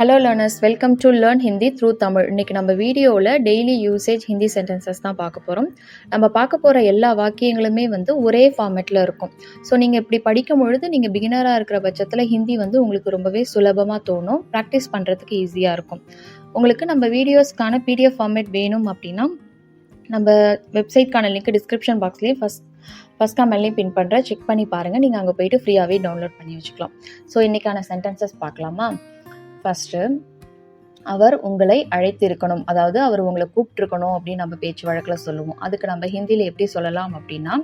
Hello learners welcome to learn Hindi through Tamil இன்றைக்கி நம்ம வீடியோவில் டெய்லி யூசேஜ் ஹிந்தி சென்டென்சஸ் தான் பார்க்க போகிறோம் நம்ம பார்க்க போகிற எல்லா வாக்கியங்களுமே வந்து ஒரே ஃபார்மேட்டில் இருக்கும். ஸோ நீங்கள் இப்படி படிக்கும் பொழுது நீங்கள் பிகினராக இருக்கிற பட்சத்தில் ஹிந்தி வந்து உங்களுக்கு ரொம்பவே சுலபமாக தோணும். ப்ராக்டிஸ் பண்ணுறதுக்கு ஈஸியாக இருக்கும். உங்களுக்கு நம்ம வீடியோஸ்க்கான பிடிஎஃப் ஃபார்மேட் வேணும் அப்படின்னா நம்ம வெப்சைட்க்கான லிங்க் டிஸ்கிரிப்ஷன் பாக்ஸ்லேயே ஃபஸ்ட் ஃபஸ்ட் கமெண்ட்லேயும் பின் பண்ணுறேன் செக் பண்ணி பாருங்கள் நீங்கள் அங்கே போயிட்டு ஃப்ரீயாகவே டவுன்லோட் பண்ணி வச்சுக்கலாம். ஸோ இன்றைக்கான சென்டென்சஸ் பார்க்கலாமா? ஃபஸ்ட்டு அவர் உங்களை அழைத்திருக்கணும். அதாவது அவர் உங்களை கூப்பிட்டுருக்கணும் அப்படின்னு நம்ம பேச்சு வழக்கில் சொல்லுவோம். அதுக்கு நம்ம ஹிந்தியில் எப்படி சொல்லலாம் அப்படின்னா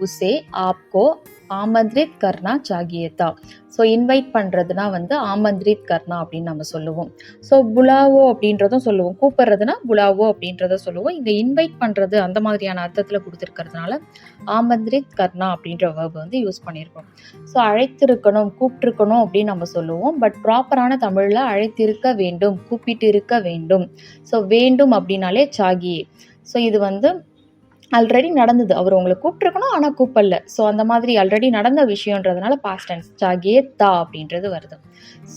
உசே ஆப்கோ ஆமந்திரித் கர்ணா சாகியேதா. ஸோ இன்வைட் பண்ணுறதுனா வந்து ஆமந்திரித் கர்ணா அப்படின்னு நம்ம சொல்லுவோம். ஸோ புலாவோ அப்படின்றதும் சொல்லுவோம். கூப்பிட்றதுனா புலாவோ அப்படின்றத சொல்லுவோம். இங்கே இன்வைட் பண்ணுறது அந்த மாதிரியான அர்த்தத்தில் கொடுத்துருக்கறதுனால ஆமந்திரித் கர்ணா அப்படின்ற வேர்பு வந்து யூஸ் பண்ணியிருக்கோம். ஸோ அழைத்திருக்கணும் கூப்பிட்டுருக்கணும் அப்படின்னு நம்ம சொல்லுவோம். பட் ப்ராப்பரான தமிழில் அழைத்திருக்க வேண்டும் கூப் இருக்க வேண்டும். ஸோ வேண்டும் அப்படின்னாலே சாகியே ஸோ இது வந்து ஆல்ரெடி நடந்தது. அவர் உங்களை கூப்பிட்டுருக்கணும் ஆனால் கூப்பிடல. ஸோ அந்த மாதிரி ஆல்ரெடி நடந்த விஷயன்றதுனால பாஸ்ட் டென்ஸ் சாகியே தா அப்படின்றது வருது.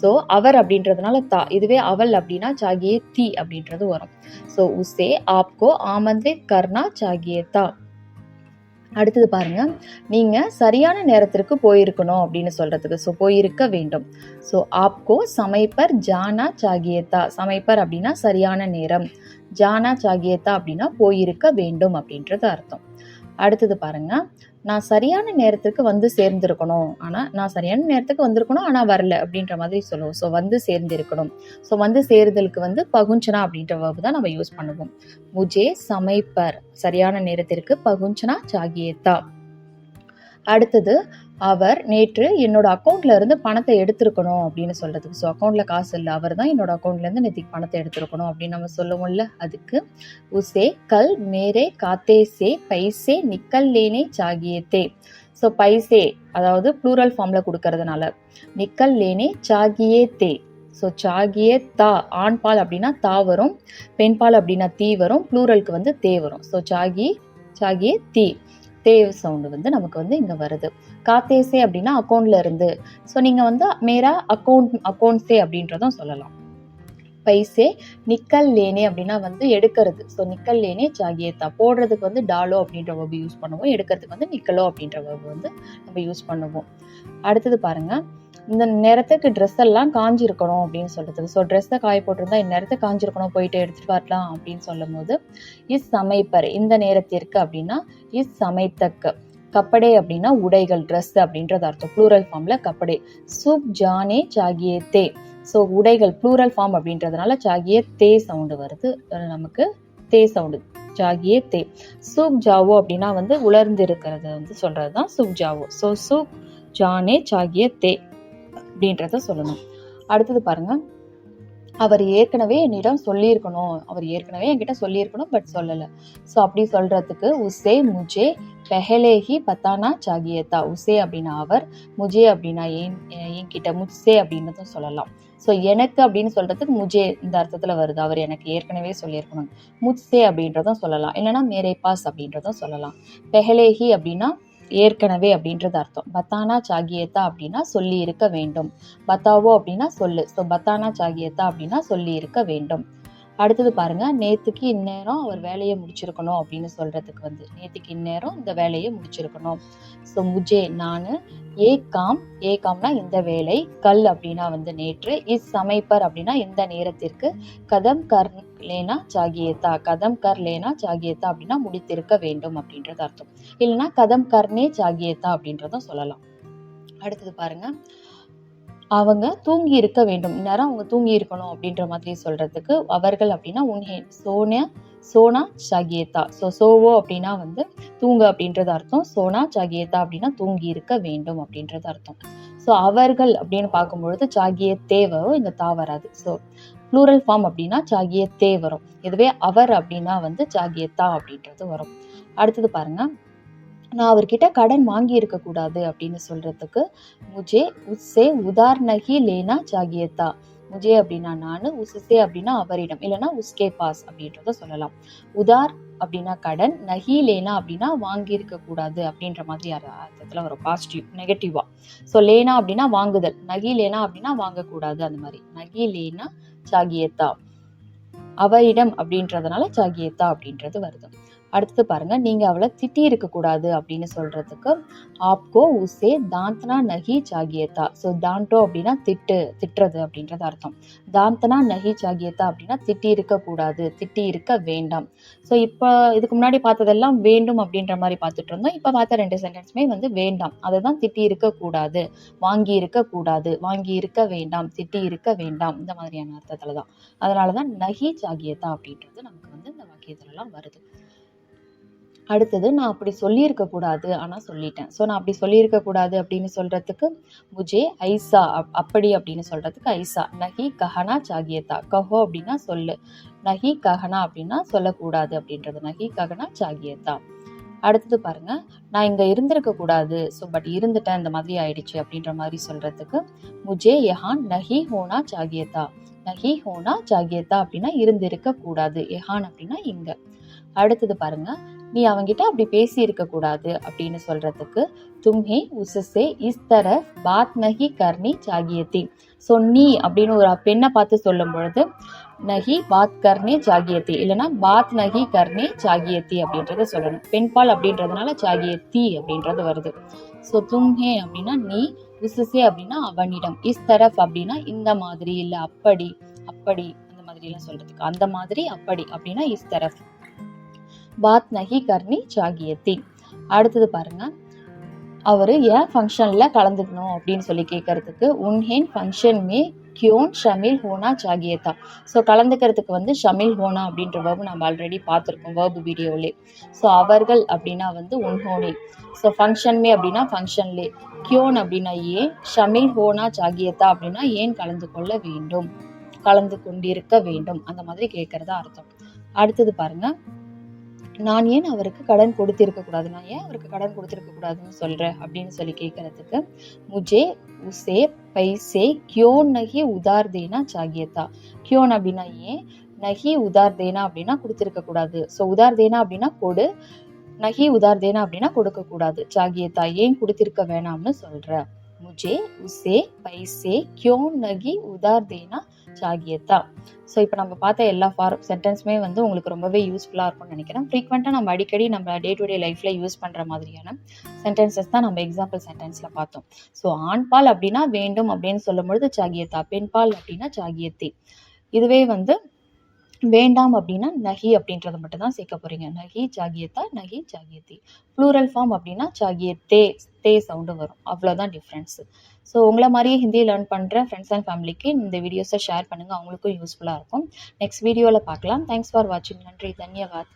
ஸோ அவர் அப்படின்றதுனால தா. இதுவே அவள் அப்படின்னா சாகியே தி அப்படின்றது வரும். ஸோ உசே ஆப்கோ ஆமந்தே கர்னா சாகியே தா. அடுத்தது பாருங்க. நீங்க சரியான நேரத்திற்கு போயிருக்கணும் அப்படின்னு சொல்றதுக்கு. ஸோ போயிருக்க வேண்டும். ஸோ ஆப்கோ சமைப்பர் ஜானா சாகியத்தா. சமைப்பர் அப்படின்னா சரியான நேரம். ஜானா சாகியத்தா அப்படின்னா போயிருக்க வேண்டும் அப்படின்றது அர்த்தம். அடுத்தது பாருங்க. நான் சரியான நேரத்துக்கு வந்து சேர்ந்திருக்கணும். ஆனால் நான் சரியான நேரத்துக்கு வந்திருக்கணும் ஆனால் வரல அப்படின்ற மாதிரி சொல்லுவோம். ஸோ வந்து சேர்ந்திருக்கணும். ஸோ வந்து சேருதலுக்கு வந்து பகுஞ்சனா அப்படின்ற வேர்பு தான் நம்ம யூஸ் பண்ணுவோம். முஜே சமைப்பர். சரியான நேரத்திற்கு பகுஞ்சனா சாகியேத்தா அடுத்தது அவர் நேற்று என்னோட அக்கௌண்ட்ல இருந்து பணத்தை எடுத்திருக்கணும் அப்படின்னு சொல்றதுக்கு. ஸோ அக்கௌண்ட்ல காசு இல்லை. அவர் தான் என்னோட அக்கௌண்ட்ல இருந்து நேற்று பணத்தை எடுத்திருக்கணும் அப்படின்னு நம்ம சொல்லுவோம்ல. அதுக்கு உசே கல் மேரே காத்தே சே பைசே நிக்கல் லேனே சாகியத்தே ஸோ பைசே அதாவது ப்ளூரல் ஃபார்ம்ல கொடுக்கறதுனால நிக்கல் லேனே சாகியே தே. ஸோ சாகியே தா. ஆண் பால் அப்படின்னா தா வரும். பெண் பால் அப்படின்னா தீ வரும். ப்ளூரலுக்கு வந்து தே வரும். ஸோ சாகி சாகியே தீ. தேவ் சவுண்டு வந்து நமக்கு வந்து இங்கே வருது. காத்தேசே அப்படின்னா அக்கௌண்ட்ல இருந்து. ஸோ நீங்கள் வந்து மேரா அக்கௌண்ட் அக்கௌண்ட்ஸே அப்படின்றதும் சொல்லலாம். பைசே நிக்கல் லேனே அப்படின்னா வந்து எடுக்கிறது. ஸோ நிக்கல் லேனே சாகியத்தா போடுறதுக்கு வந்து டாலோ அப்படின்ற வேர்பு யூஸ் பண்ணுவோம். எடுக்கிறதுக்கு வந்து நிக்கலோ அப்படின்ற வேர்பு வந்து நம்ம யூஸ் பண்ணுவோம். அடுத்தது பாருங்க. இந்த நேரத்துக்கு ட்ரெஸ் எல்லாம் காஞ்சிருக்கணும் அப்படின்னு சொல்கிறது ஸோ ட்ரெஸ்ஸை காய போட்டிருந்தா இந்த நேரத்தை காஞ்சிருக்கணும் போயிட்டு எடுத்துட்டு வரலாம் அப்படின்னு சொல்லும் போது இஸ் சமைப்பர் இந்த நேரத்திற்கு அப்படின்னா இஸ் சமைத்தக்கு கப்படே அப்படின்னா உடைகள் ட்ரெஸ் அப்படின்றது அர்த்தம். ப்ளூரல் ஃபார்ம்ல கப்படே. சூப் ஜானே சாகியே தே ஸோ உடைகள் ப்ளூரல் ஃபார்ம் அப்படின்றதுனால சாகியே தே சவுண்டு வருது. நமக்கு தே சவுண்டு ஜாகியே தே சூப் ஜாவோ அப்படின்னா வந்து உலர்ந்து இருக்கிறது வந்து சொல்றது தான் சூப் ஜாவோ ஸோ சூப் ஜானே சாகியே தே அப்படின்றத சொல்லணும். அடுத்தது பாருங்கள் அவர் ஏற்கனவே என்னிடம் சொல்லியிருக்கணும். அவர் ஏற்கனவே என்கிட்ட சொல்லியிருக்கணும் பட் சொல்லலை. ஸோ அப்படி சொல்கிறதுக்கு உசே முஜே பெஹலேஹி பத்தானா சாகியத்தா உசே அப்படின்னா அவர் முஜே அப்படின்னா ஏன் என்கிட்ட முஜ்சே அப்படின்றதும் சொல்லலாம். ஸோ எனக்கு அப்படின்னு சொல்கிறதுக்கு முஜே இந்த அர்த்தத்தில் வருது. அவர் எனக்கு ஏற்கனவே சொல்லியிருக்கணும். முஜ்சே அப்படின்றதும் சொல்லலாம். இல்லைனா மேரே பாஸ் அப்படின்றதும் சொல்லலாம். பெஹலேஹி அப்படின்னா ஏற்கனவே அப்படின்றது அர்த்தம். பத்தானா சாகியத்தா அப்படின்னா சொல்லி இருக்க வேண்டும். பத்தாவோ அப்படின்னா சொல்லு. ஸோ பத்தானா சாகியத்தா அப்படின்னா சொல்லி இருக்க வேண்டும். அடுத்தது பாருங்க நேத்துக்கு இந்நேரம் அவர் வேலையை முடிச்சிருக்கணும் அப்படின்னு சொல்றதுக்கு வந்து நேத்துக்கு இந்நேரம் இந்த வேலையை முடிச்சிருக்கணும். ஸோ முஜே நான் ஏ காம் ஏ காம்னா இந்த வேலை கல் அப்படின்னா வந்து நேற்று இஸ் சமைப்பர் அப்படின்னா இந்த நேரத்திற்கு கதம் கர் லேனா சாகியத்தா கதம் கர் லேனா சாகியத்தா அப்படின்னா முடித்திருக்க வேண்டும் அப்படின்றது அர்த்தம். இல்லைன்னா கதம் கர்னே சாகியத்தா அப்படின்றதும் சொல்லலாம். அடுத்தது பாருங்க அவங்க தூங்கி இருக்க வேண்டும். இந்நேரம் அவங்க தூங்கி இருக்கணும் அப்படின்ற மாதிரி சொல்றதுக்கு அவர்கள் அப்படின்னா உன்ஹே சோனியா சோனா சாகியத்தா. ஸோ சோவோ அப்படின்னா வந்து தூங்க அப்படின்றது அர்த்தம். சோனா சாகியத்தா அப்படின்னா தூங்கி இருக்க வேண்டும் அப்படின்றது அர்த்தம். ஸோ அவர்கள் அப்படின்னு பார்க்கும்பொழுது சாகிய தேவோ இந்த தா வராது. ஸோ ப்ளூரல் ஃபார்ம் அப்படின்னா சாகிய தே வரும். இதுவே அவர் அப்படின்னா வந்து சாகியத்தா அப்படின்றது வரும். அடுத்தது பாருங்க. நான் அவர்கிட்ட கடன் வாங்கி இருக்கக்கூடாது அப்படின்னு சொல்றதுக்கு முஜே உஸ்ஸே உதார்நகி லேனா ஜாகியத்தா. முஜே அப்படின்னா நான் உஸ்ஸே அப்படின்னா அவரிடம். இல்லைன்னா உஸ்கே பாஸ் அப்படின்றத சொல்லலாம். உதார் அப்படின்னா கடன் நகி லேனா அப்படின்னா வாங்கியிருக்க கூடாது அப்படின்ற மாதிரி அர்த்தத்தில் அர்த்தத்துல வரும். பாசிட்டிவ் நெகட்டிவா ஸோ லேனா அப்படின்னா வாங்குதல். நகி லேனா அப்படின்னா வாங்கக்கூடாது அந்த மாதிரி. நகி லேனா சாகியத்தா அவரிடம் அப்படின்றதுனால சாகியத்தா அப்படின்றது வருது. அடுத்தது பாருங்க நீங்க அவளை திட்டி இருக்க கூடாது அப்படின்னு சொல்றதுக்கு ஆப்கோ உசே தாந்தனா நகி ஜாகியத்தா ஸோ தாண்டோ அப்படின்னா திட்டு திட்டுறது அப்படின்றது அர்த்தம். தாந்தனா நகி ஜாகியத்தா அப்படின்னா திட்டி இருக்க கூடாது திட்டி இருக்க வேண்டாம். ஸோ இப்போ இதுக்கு முன்னாடி பார்த்ததெல்லாம் வேண்டும் அப்படின்ற மாதிரி பார்த்துட்டு இருந்தோம். இப்போ பார்த்த ரெண்டு சென்டென்ஸுமே வந்து வேண்டாம். அதை தான் திட்டி இருக்க கூடாது வாங்கி இருக்க கூடாது வாங்கி இருக்க வேண்டாம் திட்டி இருக்க வேண்டாம். இந்த மாதிரியான அர்த்தத்தில் தான் அதனால தான் நகி ஜாகியத்தா அப்படின்றது நமக்கு வந்து இந்த வாக்கியத்துலலாம் வருது. அடுத்தது நான் அப்படி சொல்லியிருக்கக்கூடாது ஆனால் சொல்லிட்டேன். ஸோ நான் அப்படி சொல்லியிருக்கக்கூடாது அப்படின்னு சொல்கிறதுக்கு முஜே ஐசா அப்- அப்படி அப்படின்னு சொல்கிறதுக்கு ஐசா. நகி கஹனா சாகியத்தா கஹோ அப்படின்னா சொல்லு. நகி கஹனா அப்படின்னா சொல்லக்கூடாது அப்படின்றது. நகி கஹனா சாகியத்தா அடுத்தது பாருங்க. நான் இங்கே இருந்திருக்க கூடாது. ஸோ பட் இருந்துட்டேன். இந்த மாதிரி ஆயிடுச்சு அப்படின்ற மாதிரி சொல்றதுக்கு முஜே யஹான் நஹி ஹோனா ஜாகியதா நஹி ஹோனா ஜாகியதா அப்படின்னா இருந்திருக்க கூடாது. யஹான் அப்படின்னா இங்க. அடுத்தது பாருங்க. நீ அவங்கிட்ட அப்படி பேசி இருக்க கூடாது அப்படின்னு சொல்றதுக்கு தும்ஹே உசசே இஸ்தர தரஃப் பாத் நஹி கர்னி ஸோ நீ அப்படின்னு ஒரு பெண்ணை பார்த்து சொல்லும் பொழுது நகி பாத் கர்ணே ஜாகியத்தி. இல்லைன்னா பாத் நகி கர்னே ஜாகியத்தி அப்படின்றத சொல்லணும். பெண்பால் அப்படின்றதுனால ஜாகியத்தி அப்படின்றது வருது. ஸோ தும்ஹே அப்படின்னா நீ உசசே அப்படின்னா அவனிடம். இஸ்தரஃப் அப்படின்னா இந்த மாதிரி இல்லை அப்படி அப்படி அந்த மாதிரி எல்லாம் சொல்றதுக்கு. அந்த மாதிரி அப்படி அப்படின்னா இஸ்தரஃப். பாத் நகி கர்ணி ஜாகியத்தி. அடுத்தது பாருங்க. அவர் ஏன் ஃபங்க்ஷனில் கலந்துக்கணும் அப்படின்னு சொல்லி கேட்கறதுக்கு உன்ஹேன் ஃபங்க்ஷன் மே கியோன் ஷமில் ஹோனா ஜாகியதா ஸோ கலந்துக்கிறதுக்கு வந்து ஷமில் ஹோனா அப்படின்ற வேர்பு நம்ம ஆல்ரெடி பார்த்துருக்கோம் வேர்பு வீடியோலே ஸோ அவர்கள் அப்படின்னா வந்து உன்ஹோனே ஸோ ஃபங்க்ஷன் மே அப்படின்னா ஃபங்க்ஷன்லே கியோன் அப்படின்னா ஏன்? ஷமில் ஹோனா ஜாகியத்தா அப்படின்னா ஏன் கலந்து கொள்ள வேண்டும்? கலந்து கொண்டிருக்க வேண்டும். அந்த மாதிரி கேட்கறதா அர்த்தம். அடுத்தது பாருங்க. நான் ஏன் அவருக்கு கடன் கொடுத்திருக்க கூடாது? நான் ஏன் அவருக்கு கடன் கொடுத்திருக்க கூடாதுன்னு சொல்கிறேன் அப்படின்னு சொல்லி கேட்கறதுக்கு முஜே உசே பைசே கியோன் நகி உதார் தேனா சாகியத்தா? கியோன் அப்படின்னா ஏன்? நகி உதார் தேனா அப்படின்னா கொடுத்திருக்க கூடாது. ஸோ உதார் தேனா அப்படின்னா கொடு. நகி உதார் தேனா அப்படின்னா கொடுக்க கூடாது சாகியத்தா ஏன் கொடுத்திருக்க வேணாம்னு சொல்கிறேன் முஜே உசே பைசே கியோன் நகி உதார் தேனா சாகியத்தா ஸோ இப்போ நம்ம பார்த்த எல்லா ஃபார் சென்டென்ஸுமே வந்து உங்களுக்கு ரொம்பவே யூஸ்ஃபுல்லாக இருக்கும்னு நினைக்கிறேன். ஃப்ரீக்வெண்ட்டாக நம்ம அடிக்கடி நம்ம டே டு டே லைஃப்பில் யூஸ் பண்ணுற மாதிரியான சென்டென்சஸ் தான் நம்ம எக்ஸாம்பிள் சென்டென்ஸில் பார்த்தோம். ஸோ ஆண்பால் அப்படின்னா வேண்டும் அப்படின்னு சொல்லும்பொழுது ஜாகியத்தா சாகியத்தா? பெண்பால் அப்படின்னா சாகியத்தி. இதுவே வந்து வேண்டாம் அப்படின்னா நகி அப்படின்றத மட்டும் தான் சேர்க்க போறீங்க. நகி ஜாகியத்தா? நகி ஜாகியத்தி. ப்ளூரல் ஃபார்ம் அப்படின்னா ஜாகியத்தே தே சவுண்டு வரும். அவ்வளோதான் டிஃப்ரென்ஸு ஸோ உங்களை மாதிரியே ஹிந்தி லேர்ன் பண்ணுற ஃப்ரெண்ட்ஸ் அண்ட் ஃபேமிலிக்கு இந்த வீடியோஸை ஷேர் பண்ணுங்கள் அவங்களுக்கும் யூஸ்ஃபுல்லாக இருக்கும். நெக்ஸ்ட் வீடியோவில் பார்க்கலாம். தேங்க்ஸ் ஃபார் வாட்சிங் நன்றி. தன்யவாத்.